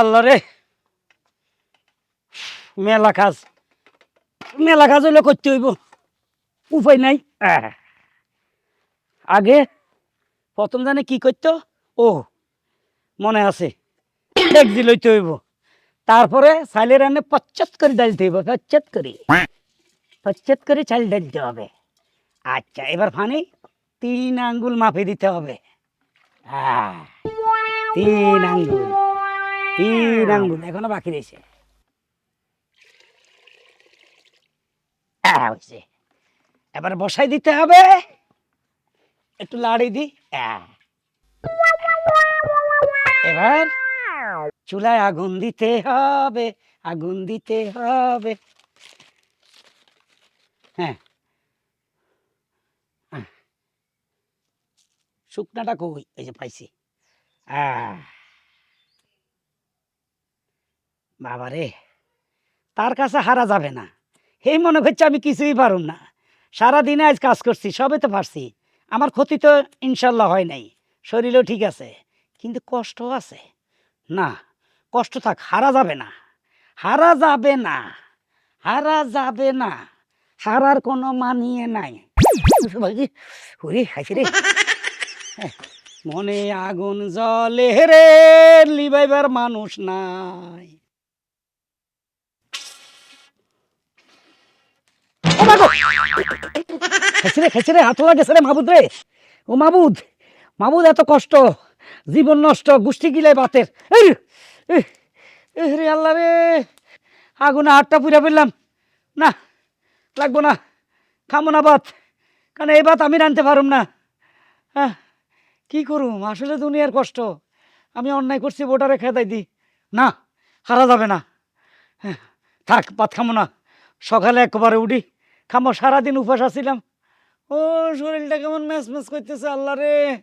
আল্লাহ রে। মেলা কাজ। মেলা কাজ হইলে করতে হইব। উপায় নাই। আগে প্রথম জানে কি করতো? ও মনে আছে। দেখজি লইতে হইব। তারপরে চাইলে রান্নে পচ্চাত করে ডালতে হইব। পচ্চাত করে। পচ্চাত করে চাল ডালতে হবে। আচ্ছা এবার ফানি তিন আঙ্গুল মাপে দিতে হবে। হ্যাঁ তিন আঙ্গুল। তিন আঙ্গুল এখনও বাকি রয়েছে। এবার বসাই দিতে হবে। একটু লাড়ি দি এবার চুলায় আগুন দিতে হবে, আগুন দিতে হবে। হ্যাঁ। শুকনাটা কই? এই যে পাইছি। আহ। বাবারে, তার কাছে হারা যাবে না। এই মনে করছে আমি কিছুই পারুম না। সারাদিনে আজ কাজ করছি, সবে তো পারছি। আমার ক্ষতি তো ইনশাল্লাহ হয় নাই, শরীরও ঠিক আছে, কিন্তু কষ্ট আছে। না, কষ্ট থাক, হারা যাবে না। হারা যাবে না, হারা যাবে না, হারার কোনো মানিয়ে নাই। রে। মনে আগুন জলে রে, লিবাইবার মানুষ নাই। হাত লাগেছে রে মাবুদ রে। ও মাবুদ মাবুদ এত কষ্ট জীবন নষ্ট গোষ্ঠী গিলে বাতের। রে, আল্লাহ রে আগুনে হাতটা পুড়ে ফেললাম। না লাগবো না খামো না বাত কারণ এই বাত আমি রানতে পারুম না। হ্যাঁ কি করুম? আসলে দুনিয়ার কষ্ট। আমি অন্যায় করছি ভোটারে খেদাই দিই। না হারা যাবে না। হ্যাঁ, থাক ভাত খামো না। সকালে একবারে উঠি। খামো, সারাদিন উপাস আছিলাম। ও, শরীরটা কেমন ম্যাচ ম্যাচ করতেছে, আল্লাহ রে।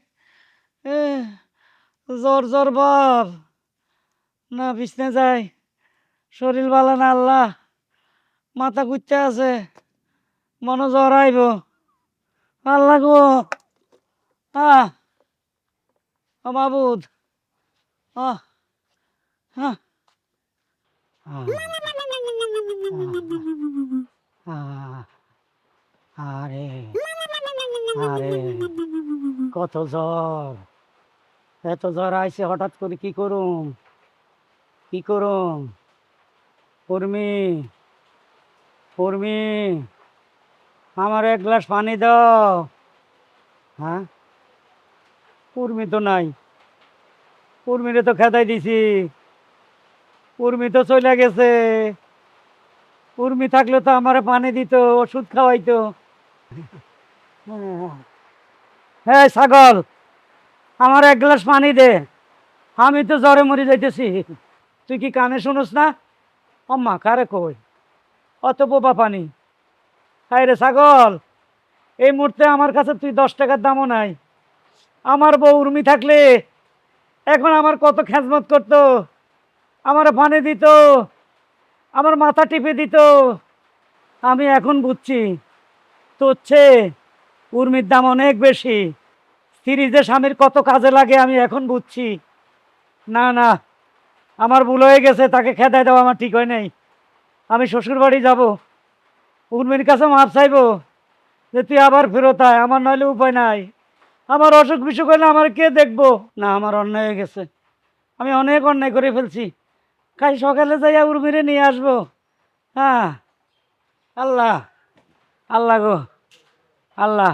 জ্বর জ্বর বাপ। না, বিছনে যায়। শরীর ভালো না, আল্লাহ। মাথা ঘুরতে আছে। মনে জ্বর আইব। আল্লাহ গো। আহ। মাবুদ। আহ। হ্যাঁ। আরে আরে কত জ্বর। এত জ্বর আইছে হঠাৎ করে কি করুম? কি করুম? উর্মি উর্মি আমার এক গ্লাস পানি দাও। হ্যাঁ? উর্মি তো নাই। উর্মিরে তো খেদাই দিছি। উর্মি তো চলে গেছে। উর্মি থাকলে তো আমার পানি দিত ওষুধ খাওয়াইতো। হ্যাঁ ছাগল, আমার এক গ্লাস পানি দে। আমি তো জ্বরে মরে যাইতেছি। তুই কি কানে শুনোস না? অম্মা কারে কই? অত বোবা পানি। হায় রে ছাগল, এই মুহূর্তে আমার কাছে তুই দশ টাকার দামও নাই। আমার বউ উর্মি থাকলে এখন আমার কত খেজমত করতো। আমার পানি দিত, আমার মাথা টিপে দিত। আমি এখন বুঝছি তো হচ্ছে, উর্মির দাম অনেক বেশি। স্ত্রী যে স্বামীর কত কাজে লাগে আমি এখন বুঝছি। না না, আমার ভুল হয়ে গেছে, তাকে খেদায় দেওয়া আমার ঠিক হয় নাই। আমি শ্বশুর বাড়ি যাব। উর্মির কাছে মাপ চাইব যে তুই আবার ফেরত আয়, আমার নইলে উপায় নাই। আমার অসুখ বিসুখ হলে আমার কে দেখব? না, আমার অন্যায় হয়ে গেছে। আমি অনেক অন্যায় করে ফেলছি। কাল সকালে যাইয়া উর্মিরে নিয়ে আসব। হ্যাঁ আল্লাহ। আল্লাহ গো আল্লাহ।